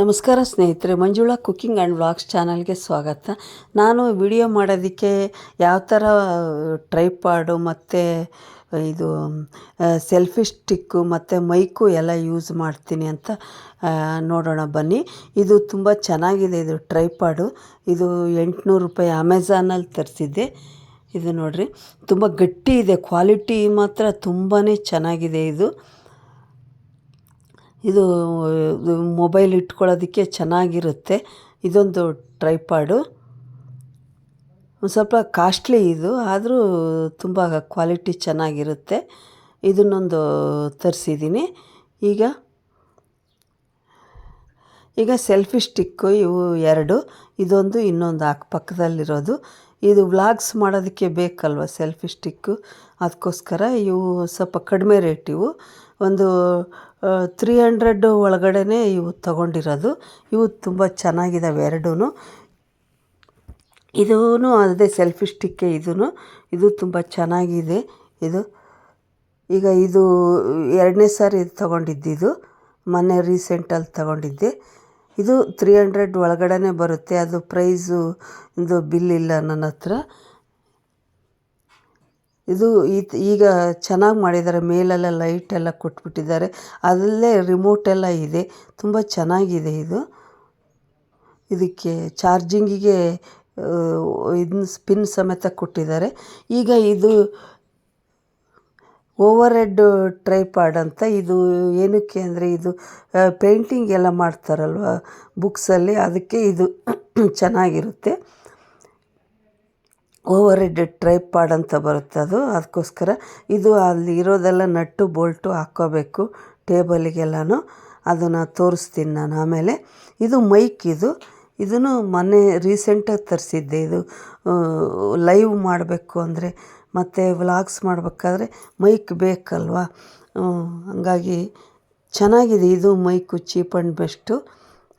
ನಮಸ್ಕಾರ ಸ್ನೇಹಿತರೆ, Manjula cooking and vlogs ಚಾನಲ್ಗೆ ಸ್ವಾಗತ. ನಾನು ವಿಡಿಯೋ ಮಾಡೋದಕ್ಕೆ ಯಾವ ಥರ ಟ್ರೈಪಾಡು ಮತ್ತು ಇದು ಸೆಲ್ಫಿ ಸ್ಟಿಕ್ಕು ಮತ್ತು ಮೈಕು ಎಲ್ಲ ಯೂಸ್ ಮಾಡ್ತೀನಿ ಅಂತ ನೋಡೋಣ ಬನ್ನಿ. ಇದು ತುಂಬ ಚೆನ್ನಾಗಿದೆ ಇದು ಟ್ರೈಪಾಡು. ಇದು ಎಂಟುನೂರು ರೂಪಾಯಿ ಅಮೆಝಾನಲ್ಲಿ ತರಿಸಿದ್ದೆ. ಇದು ನೋಡಿರಿ, ತುಂಬ ಗಟ್ಟಿ ಇದೆ ಕ್ವಾಲಿಟಿ ಮಾತ್ರ ತುಂಬಾ ಚೆನ್ನಾಗಿದೆ ಇದು. ಇದು ಮೊಬೈಲ್ ಇಟ್ಕೊಳ್ಳೋದಕ್ಕೆ ಚೆನ್ನಾಗಿರುತ್ತೆ. ಇದೊಂದು ಟ್ರೈಪಾಡು. ಒಂದು ಸ್ವಲ್ಪ ಕಾಸ್ಟ್ಲಿ ಇದು, ಆದರೂ ತುಂಬ ಕ್ವಾಲಿಟಿ ಚೆನ್ನಾಗಿರುತ್ತೆ. ಇದನ್ನೊಂದು ತರಿಸಿದ್ದೀನಿ ಈಗ ಈಗ ಸೆಲ್ಫಿ ಸ್ಟಿಕ್ಕು ಇವು ಎರಡು. ಇದೊಂದು ಇನ್ನೊಂದು ಅಕ್ಕಪಕ್ಕದಲ್ಲಿರೋದು ಇದು ವ್ಲಾಗ್ಸ್ ಮಾಡೋದಕ್ಕೆ ಬೇಕಲ್ವ ಸೆಲ್ಫಿ ಸ್ಟಿಕ್ಕು? ಅದಕ್ಕೋಸ್ಕರ ಇವು ಸ್ವಲ್ಪ ಕಡಿಮೆ ರೇಟ್ ಇವು. ಒಂದು ತ್ರೀ ಹಂಡ್ರೆಡ್ ಒಳಗಡೆ ಇವು ತಗೊಂಡಿರೋದು. ಇವು ತುಂಬ ಚೆನ್ನಾಗಿದ್ದಾವೆ ಎರಡೂ ಇದೂ ಅದೇ ಸೆಲ್ಫಿ ಸ್ಟಿಕ್ಕೆ ಇದೂ ಇದು ತುಂಬ ಚೆನ್ನಾಗಿದೆ ಇದು. ಈಗ ಇದು ಎರಡನೇ ಸಾರಿ ಇದು ತೊಗೊಂಡಿದ್ದಿದ್ದು ಮೊನ್ನೆ ರೀಸೆಂಟಲ್ಲಿ ತಗೊಂಡಿದ್ದೆ. ಇದು ತ್ರೀ ಹಂಡ್ರೆಡ್ ಒಳಗಡೆ ಬರುತ್ತೆ. ಅದು ಪ್ರೈಸು ಇದು ಬಿಲ್ ಇಲ್ಲ ನನ್ನ ಹತ್ರ. ಇದು ಈಗ ಚೆನ್ನಾಗಿ ಮಾಡಿದ್ದಾರೆ ಮೇಲೆಲ್ಲ ಲೈಟ್ ಎಲ್ಲ ಕೊಟ್ಬಿಟ್ಟಿದ್ದಾರೆ. ಅದರಲ್ಲೇ ರಿಮೋಟ್ ಎಲ್ಲ ಇದೆ. ತುಂಬ ಚೆನ್ನಾಗಿದೆ ಇದು. ಇದಕ್ಕೆ ಚಾರ್ಜಿಂಗಿಗೆ ಇದನ್ನ ಸ್ಪಿನ್ ಸಮೇತ ಕೊಟ್ಟಿದ್ದಾರೆ. ಈಗ ಇದು ಓವರ್ ಹೆಡ್ ಟ್ರೈಪಾಡ್ ಅಂತ ಇದು ಏನಕ್ಕೆ ಅಂದರೆ ಇದು ಪೇಂಟಿಂಗ್ ಎಲ್ಲ ಮಾಡ್ತಾರಲ್ವ ಬುಕ್ಸಲ್ಲಿ ಅದಕ್ಕೆ ಇದು ಚೆನ್ನಾಗಿರುತ್ತೆ. ಓವರ್ ಹೆಡ್ ಟ್ರೈಪಾಡ್ ಅಂತ ಬರುತ್ತೆ ಅದು. ಅದಕ್ಕೋಸ್ಕರ ಇದು ಅಲ್ಲಿ ಇರೋದೆಲ್ಲ ನಟ್ಟು ಬೋಲ್ಟು ಹಾಕ್ಕೋಬೇಕು ಟೇಬಲಿಗೆಲ್ಲನೂ. ಅದನ್ನು ತೋರಿಸ್ತೀನಿ ನಾನು ಆಮೇಲೆ. ಇದು ಮೈಕ್ ಇದು. ಇದನ್ನು ಮೊನ್ನೆ ರೀಸೆಂಟಾಗಿ ತರಿಸಿದ್ದೆ. ಇದು ಲೈವ್ ಮಾಡಬೇಕು ಅಂದರೆ, ಮತ್ತು ವ್ಲಾಗ್ಸ್ ಮಾಡಬೇಕಾದ್ರೆ ಮೈಕ್ ಬೇಕಲ್ವ? ಹಂಗಾಗಿ ಚೆನ್ನಾಗಿದೆ. ಇದು ಮೈಕು ಚೀಪ್ ಆ್ಯಂಡ್ ಬೆಸ್ಟು.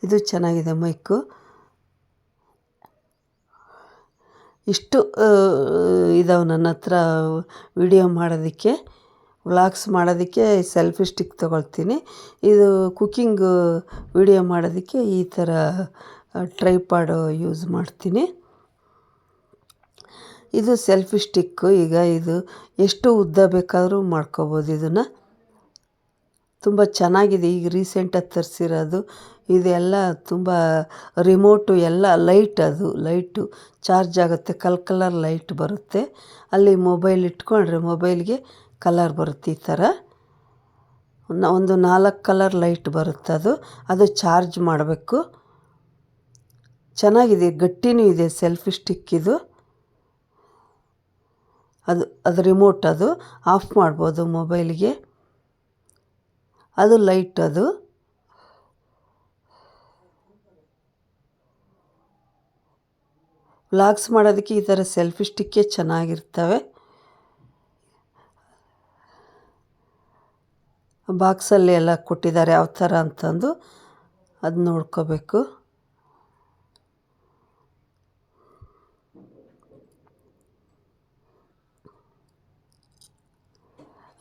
ಇದು ಚೆನ್ನಾಗಿದೆ ಮೈಕು. ಇಷ್ಟು ಇದಾವೆ ನನ್ನ ಹತ್ರ ವಿಡಿಯೋ ಮಾಡೋದಕ್ಕೆ, ವ್ಲಾಗ್ಸ್ ಮಾಡೋದಕ್ಕೆ ಸೆಲ್ಫಿ ಸ್ಟಿಕ್ ತೊಗೊಳ್ತೀನಿ. ಇದು ಕುಕ್ಕಿಂಗ್ ವಿಡಿಯೋ ಮಾಡೋದಕ್ಕೆ ಈ ಥರ ಟ್ರೈಪಾಡು ಯೂಸ್ ಮಾಡ್ತೀನಿ. ಇದು ಸೆಲ್ಫಿ ಸ್ಟಿಕ್ಕು ಈಗ ಇದು ಎಷ್ಟು ಉದ್ದ ಬೇಕಾದರೂ ಮಾಡ್ಕೋಬೋದು ಇದನ್ನು. ತುಂಬ ಚೆನ್ನಾಗಿದೆ, ಈಗ ರೀಸೆಂಟಾಗಿ ತರಿಸಿರೋದು ಇದೆಲ್ಲ ತುಂಬ ರಿಮೋಟು ಎಲ್ಲ ಲೈಟ್ ಅದು ಲೈಟು ಚಾರ್ಜ್ ಆಗುತ್ತೆ, ಕಲ್ ಕಲರ್ ಲೈಟ್ ಬರುತ್ತೆ. ಅಲ್ಲಿ ಮೊಬೈಲ್ ಇಟ್ಕೊಂಡ್ರೆ ಮೊಬೈಲ್ಗೆ ಕಲರ್ ಬರುತ್ತೆ ಈ ಥರ. ಒಂದು ನಾಲ್ಕು ಕಲರ್ ಲೈಟ್ ಬರುತ್ತೆ ಅದು ಅದು ಚಾರ್ಜ್ ಮಾಡಬೇಕು. ಚೆನ್ನಾಗಿದೆ, ಗಟ್ಟಿನೂ ಇದೆ ಸೆಲ್ಫಿ ಸ್ಟಿಕ್ ಇದು. ಅದು ಅದು ರಿಮೋಟ್ ಅದು ಆಫ್ ಮಾಡ್ಬೋದು ಮೊಬೈಲ್ಗೆ ಅದು ಲೈಟ್ ಅದು. ವ್ಲಾಗ್ಸ್ ಮಾಡೋದಕ್ಕೆ ಈ ಥರ ಸೆಲ್ಫಿ ಸ್ಟಿಕ್ಕೇ ಚೆನ್ನಾಗಿರ್ತವೆ. ಬಾಕ್ಸಲ್ಲಿ ಎಲ್ಲ ಕೊಟ್ಟಿದ್ದಾರೆ ಯಾವ ಥರ ಅಂತಂದು ಅದು ನೋಡ್ಕೋಬೇಕು.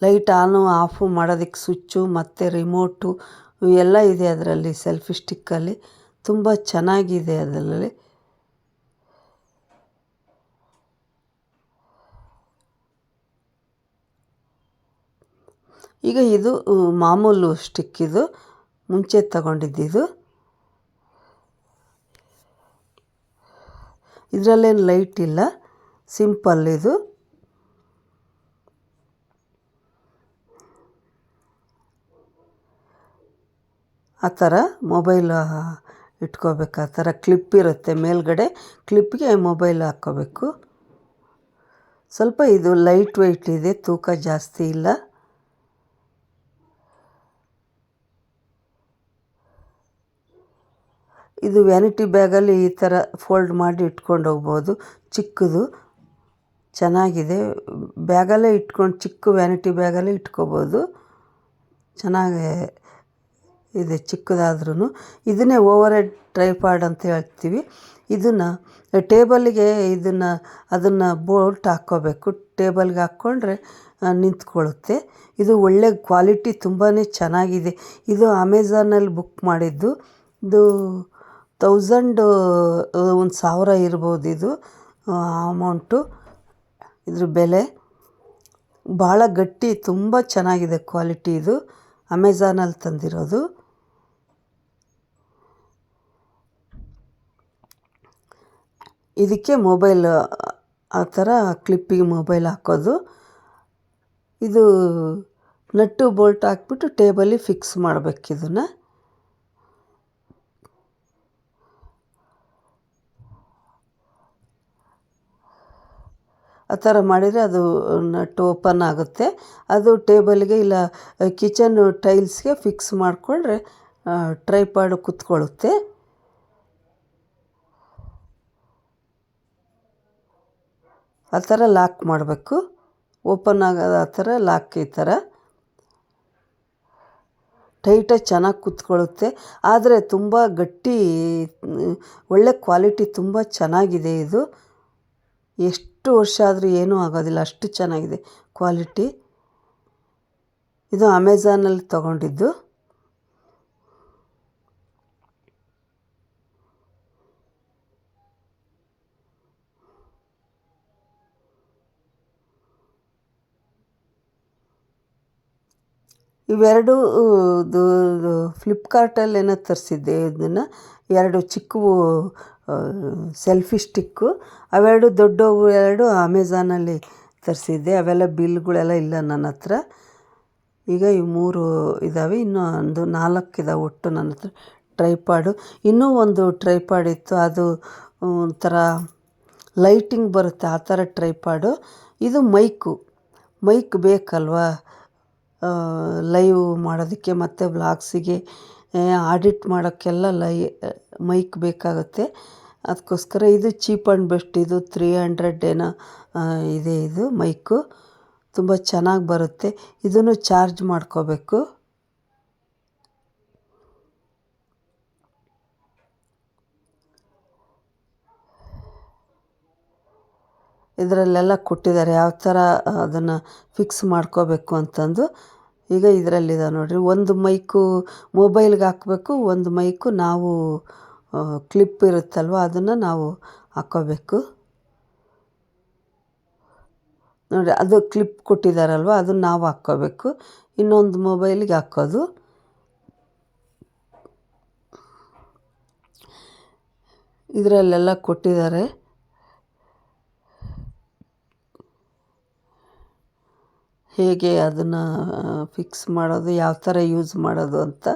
ಲೈಟ್ ಆನು ಆಫು ಮಾಡೋದಕ್ಕೆ ಸ್ವಿಚ್ಚು ಮತ್ತು ರಿಮೋಟು ಎಲ್ಲ ಇದೆ ಅದರಲ್ಲಿ ಸೆಲ್ಫಿ ಸ್ಟಿಕ್ಕಲ್ಲಿ ತುಂಬ ಚೆನ್ನಾಗಿದೆ ಅದರಲ್ಲಿ. ಈಗ ಇದು ಮಾಮೂಲು ಸ್ಟಿಕ್ ಇದು. ಮುಂಚೆ ತಗೊಂಡಿದ್ದಿದು. ಇದರಲ್ಲೇನು ಲೈಟ್ ಇಲ್ಲ. ಸಿಂಪಲ್ ಇದು. ಆ ಥರ ಮೊಬೈಲ್ ಇಟ್ಕೋಬೇಕು. ಆ ಥರ ಕ್ಲಿಪ್ ಇರುತ್ತೆ. ಮೇಲ್ಗಡೆ ಕ್ಲಿಪ್ಗೆ ಮೊಬೈಲ್ ಹಾಕ್ಕೋಬೇಕು. ಸ್ವಲ್ಪ ಇದು ಲೈಟ್ ವೆಯ್ಟ್ ಇದೆ. ತೂಕ ಜಾಸ್ತಿ ಇಲ್ಲ. ಇದು ವ್ಯಾನಿಟಿ ಬ್ಯಾಗಲ್ಲಿ ಈ ಥರ ಫೋಲ್ಡ್ ಮಾಡಿ ಇಟ್ಕೊಂಡು ಹೋಗ್ಬೋದು. ಚಿಕ್ಕದು, ಚೆನ್ನಾಗಿದೆ. ಬ್ಯಾಗಲ್ಲೇ ಇಟ್ಕೊಂಡು, ಚಿಕ್ಕ ವ್ಯಾನಿಟಿ ಬ್ಯಾಗಲ್ಲೇ ಇಟ್ಕೋಬೋದು. ಚೆನ್ನಾಗಿ ಇದೆ ಚಿಕ್ಕದಾದ್ರೂ ಇದನ್ನೇ ಓವರ್ ಹೆಡ್ ಟ್ರೈಪಾಡ್ ಅಂತ ಹೇಳ್ತೀವಿ. ಇದನ್ನು ಟೇಬಲ್ಗೆ ಇದನ್ನು, ಅದನ್ನು ಬೋಲ್ಟ್ ಹಾಕ್ಕೋಬೇಕು. ಟೇಬಲ್ಗೆ ಹಾಕ್ಕೊಂಡ್ರೆ ನಿಂತ್ಕೊಳ್ಳುತ್ತೆ. ಇದು ಒಳ್ಳೆ ಕ್ವಾಲಿಟಿ ತುಂಬಾ ಚೆನ್ನಾಗಿದೆ. ಇದು ಅಮೆಝಾನಲ್ಲಿ ಬುಕ್ ಮಾಡಿದ್ದು. ಇದು ತೌಸಂಡು ಒಂದು ಸಾವಿರ ಇರ್ಬೋದು ಇದು ಅಮೌಂಟು ಇದ್ರ ಬೆಲೆ ಭಾಳ ಗಟ್ಟಿ, ತುಂಬ ಚೆನ್ನಾಗಿದೆ ಕ್ವಾಲಿಟಿ ಇದು. ಅಮೆಝಾನಲ್ಲಿ ತಂದಿರೋದು. ಇದಕ್ಕೆ ಮೊಬೈಲ್ ಆ ಥರ ಕ್ಲಿಪ್ಪಿಗೆ ಮೊಬೈಲ್ ಹಾಕೋದು. ಇದು ನಟ್ಟು ಬೋಲ್ಟ್ ಹಾಕ್ಬಿಟ್ಟು ಟೇಬಲಿಗೆ ಫಿಕ್ಸ್ ಮಾಡ್ಬೇಕು ಇದನ್ನು ಆ ಥರ ಮಾಡಿದರೆ ಅದು ನಟ್ಟು ಓಪನ್ ಆಗುತ್ತೆ. ಅದು ಟೇಬಲ್ಗೆ ಇಲ್ಲ, ಕಿಚನ್ ಟೈಲ್ಸ್ಗೆ ಫಿಕ್ಸ್ ಮಾಡಿಕೊಂಡ್ರೆ ಟ್ರೈಪಾಡು ಕುತ್ಕೊಳ್ಳುತ್ತೆ. ಆ ಥರ ಲಾಕ್ ಮಾಡಬೇಕು. ಓಪನ್ ಆಗೋದು ಆ ಥರ ಲಾಕ್ ಈ ಥರ. ಟೈಟಾಗಿ ಚೆನ್ನಾಗಿ ಕೂತ್ಕೊಳ್ಳುತ್ತೆ. ಆದರೆ ತುಂಬ ಗಟ್ಟಿ, ಒಳ್ಳೆ ಕ್ವಾಲಿಟಿ ತುಂಬ ಚೆನ್ನಾಗಿದೆ ಇದು. ಎಷ್ಟು ವರ್ಷ ಆದರೂ ಏನೂ ಆಗೋದಿಲ್ಲ ಅಷ್ಟು ಚೆನ್ನಾಗಿದೆ. ಕ್ವಾಲಿಟಿ ಇದು ಅಮೆಝಾನಲ್ಲಿ ತೊಗೊಂಡಿದ್ದು. ಇವೆರಡು ಇದು ಫ್ಲಿಪ್ಕಾರ್ಟಲ್ಲಿ ಏನೋ ತರಿಸಿದ್ದೆ. ಇದನ್ನು ಎರಡು ಚಿಕ್ಕವು ಸೆಲ್ಫಿ ಸ್ಟಿಕ್ಕು. ಅವೆರಡು ದೊಡ್ಡವು ಎರಡು ಅಮೆಝಾನಲ್ಲಿ ತರಿಸಿದ್ದೆ. ಅವೆಲ್ಲ ಬಿಲ್ಗಳೆಲ್ಲ ಇಲ್ಲ ನನ್ನ ಹತ್ರ. ಈಗ ಈ ಮೂರು ಇದ್ದಾವೆ ಇನ್ನೂ ಒಂದು ನಾಲ್ಕು ಇದಾವೆ ಒಟ್ಟು ನನ್ನ ಹತ್ರ. ಟ್ರೈಪಾಡು. ಇನ್ನೂ ಒಂದು ಟ್ರೈಪಾಡ್ ಇತ್ತು. ಅದು ಒಂಥರ ಲೈಟಿಂಗ್ ಬರುತ್ತೆ. ಆ ಥರ ಟ್ರೈಪಾಡು. ಇದು ಮೈಕು. ಮೈಕ್ ಬೇಕಲ್ವಾ? ಲೈವ್ ಮಾಡೋದಕ್ಕೆ ಮತ್ತು ಬ್ಲಾಗ್ಸಿಗೆ ಆಡಿಟ್ ಮಾಡೋಕ್ಕೆಲ್ಲ ಲೈ ಮೈಕ್ ಬೇಕಾಗುತ್ತೆ. ಅದಕ್ಕೋಸ್ಕರ ಇದು ಚೀಪ್ ಆ್ಯಂಡ್ ಬೆಸ್ಟ್ ಇದು ತ್ರೀ ಹಂಡ್ರೆಡ್ ಏನೋ ಇದೆ ಇದು ಮೈಕು ತುಂಬ ಚೆನ್ನಾಗಿ ಬರುತ್ತೆ. ಇದನ್ನು ಚಾರ್ಜ್ ಮಾಡ್ಕೋಬೇಕು. ಇದರಲ್ಲೆಲ್ಲ ಕೊಟ್ಟಿದ್ದಾರೆ. ಯಾವ ಥರ ಅದನ್ನು ಫಿಕ್ಸ್ ಮಾಡ್ಕೋಬೇಕು ಅಂತಂದು. ಈಗ ಇದರಲ್ಲಿದೆ ನೋಡಿರಿ. ಒಂದು ಮೈಕು ಮೊಬೈಲ್ಗೆ ಹಾಕಬೇಕು, ಒಂದು ಮೈಕು ನಾವು ಕ್ಲಿಪ್ ಇರುತ್ತಲ್ವ ಅದನ್ನು ನಾವು ಹಾಕ್ಕೋಬೇಕು ನೋಡಿ ಅದು ಕ್ಲಿಪ್ ಕೊಟ್ಟಿದ್ದಾರಲ್ವ ಅದನ್ನು ನಾವು ಹಾಕ್ಕೋಬೇಕು. ಇನ್ನೊಂದು ಮೊಬೈಲಿಗೆ ಹಾಕೋದು. ಇದರಲ್ಲೆಲ್ಲ ಕೊಟ್ಟಿದ್ದಾರೆ. ಹೇಗೆ ಅದನ್ನು ಫಿಕ್ಸ್ ಮಾಡೋದು, ಯಾವ ಥರ ಯೂಸ್ ಮಾಡೋದು ಅಂತ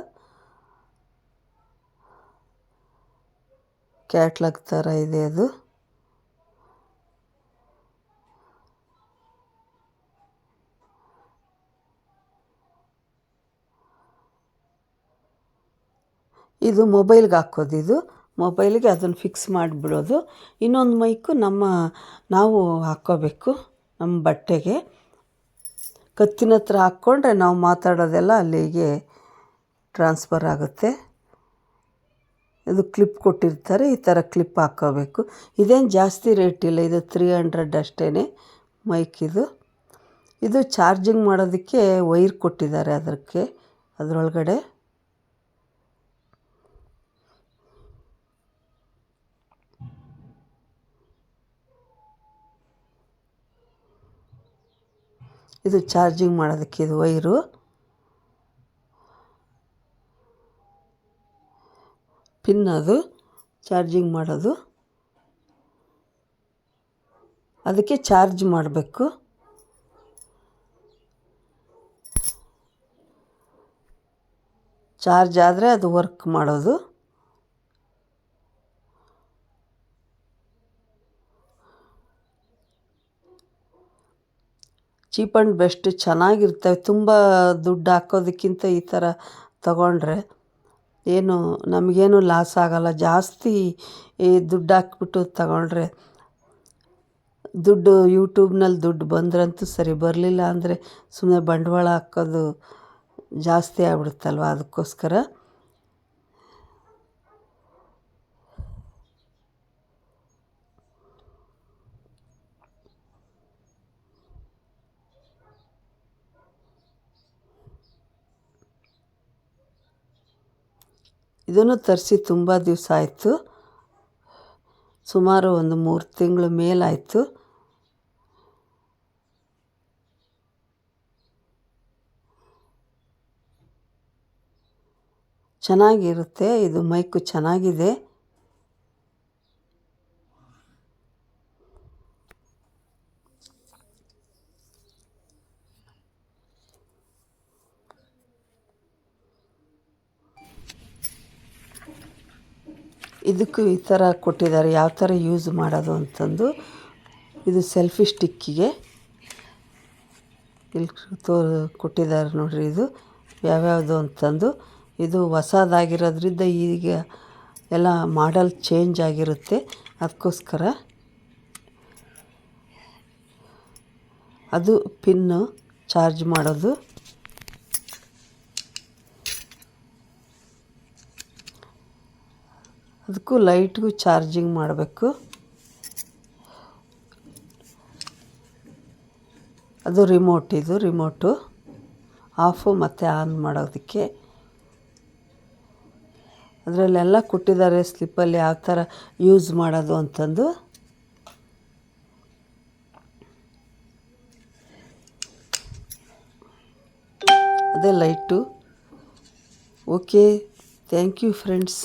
ಕ್ಯಾಟ್ಲಾಗ್ ಥರ ಇದೆ ಅದು. ಇದು ಮೊಬೈಲ್ಗೆ ಹಾಕೋದು ಇದು. ಮೊಬೈಲಿಗೆ ಅದನ್ನು ಫಿಕ್ಸ್ ಮಾಡಿಬಿಡೋದು. ಇನ್ನೊಂದು ಮೈಕು ನಮ್ಮ, ನಾವು ಹಾಕ್ಕೋಬೇಕು ನಮ್ಮ ಬಟ್ಟೆಗೆ. ಕತ್ತಿನ ಹತ್ರ ಹಾಕ್ಕೊಂಡ್ರೆ ನಾವು ಮಾತಾಡೋದೆಲ್ಲ ಅಲ್ಲಿಗೆ ಟ್ರಾನ್ಸ್ಫರ್ ಆಗುತ್ತೆ. ಇದು ಕ್ಲಿಪ್ ಕೊಟ್ಟಿರ್ತಾರೆ, ಈ ಥರ ಕ್ಲಿಪ್ ಹಾಕ್ಕೋಬೇಕು ಇದೇನು ಜಾಸ್ತಿ ರೇಟ್ ಇಲ್ಲ, ಇದು ತ್ರೀ ಹಂಡ್ರೆಡ್ ಅಷ್ಟೇ ಮೈಕ್ ಇದು. ಇದು ಚಾರ್ಜಿಂಗ್ ಮಾಡೋದಕ್ಕೆ ವೈರ್ ಕೊಟ್ಟಿದ್ದಾರೆ ಅದಕ್ಕೆ, ಅದರೊಳಗಡೆ. ಇದು ಚಾರ್ಜಿಂಗ್ ಮಾಡೋದಕ್ಕೆ ಇದು ವೈರು. ಪಿನ್ ಅದು, ಚಾರ್ಜಿಂಗ್ ಮಾಡೋದು. ಅದಕ್ಕೆ ಚಾರ್ಜ್ ಮಾಡಬೇಕು. ಚಾರ್ಜ್ ಆದರೆ ಅದು ವರ್ಕ್ ಮಾಡೋದು. ಚೀಪ್ ಆ್ಯಂಡ್ ಬೆಸ್ಟ್ ಚೆನ್ನಾಗಿರ್ತವೆ. ತುಂಬ ದುಡ್ಡು ಹಾಕೋದಕ್ಕಿಂತ ಈ ಥರ ತಗೊಂಡ್ರೆ ಏನು, ನಮಗೇನು ಲಾಸ್ ಆಗೋಲ್ಲ. ಜಾಸ್ತಿ ಈ ದುಡ್ಡು ಹಾಕ್ಬಿಟ್ಟು ತಗೊಂಡ್ರೆ ದುಡ್ಡು, ಯೂಟ್ಯೂಬ್ನಲ್ಲಿ ದುಡ್ಡು ಬಂದ್ರಂತೂ ಸರಿ, ಬರಲಿಲ್ಲ ಅಂದರೆ ಸುಮ್ಮನೆ ಬಂಡವಾಳ ಹಾಕೋದು ಜಾಸ್ತಿ ಆಗ್ಬಿಡುತ್ತಲ್ವ ಅದಕ್ಕೋಸ್ಕರ? ಇದನ್ನು ತರಿಸಿ ತುಂಬ ದಿವಸ ಆಯಿತು. ಸುಮಾರು ಒಂದು ಮೂರು ತಿಂಗಳು ಮೇಲಾಯಿತು. ಚೆನ್ನಾಗಿರುತ್ತೆ. ಇದು ಮೈಕು ಚೆನ್ನಾಗಿದೆ. ಇದಕ್ಕೂ ಈ ಥರ ಕೊಟ್ಟಿದ್ದಾರೆ. ಯಾವ ಥರ ಯೂಸ್ ಮಾಡೋದು ಅಂತಂದು ಇದು ಸೆಲ್ಫಿ ಸ್ಟಿಕ್ಕಿಗೆ ಇಲ್ಲಿ ತೋ ಕೊಟ್ಟಿದ್ದಾರೆ ನೋಡಿರಿ ಇದು. ಯಾವ್ಯಾವುದು ಅಂತಂದು ಇದು ಹೊಸದಾಗಿರೋದ್ರಿಂದ ಈಗ ಎಲ್ಲ ಮಾಡಲ್ ಚೇಂಜ್ ಆಗಿರುತ್ತೆ. ಅದಕ್ಕೋಸ್ಕರ ಅದು ಪಿನ್ನು ಚಾರ್ಜ್ ಮಾಡೋದು. ಅದಕ್ಕೂ ಲೈಟ್ಗೂ ಚಾರ್ಜಿಂಗ್ ಮಾಡಬೇಕು. ಅದು ರಿಮೋಟ್, ಇದು ರಿಮೋಟು. ಆಫು ಮತ್ತು ಆನ್ ಮಾಡೋದಕ್ಕೆ. ಅದರಲ್ಲೆಲ್ಲ ಕೊಟ್ಟಿದ್ದಾರೆ ಸ್ಲಿಪ್ಪಲ್ಲಿ ಯಾವ ಥರ ಯೂಸ್ ಮಾಡೋದು ಅಂತಂದು. ಅದೇ light. Okay, thank you friends.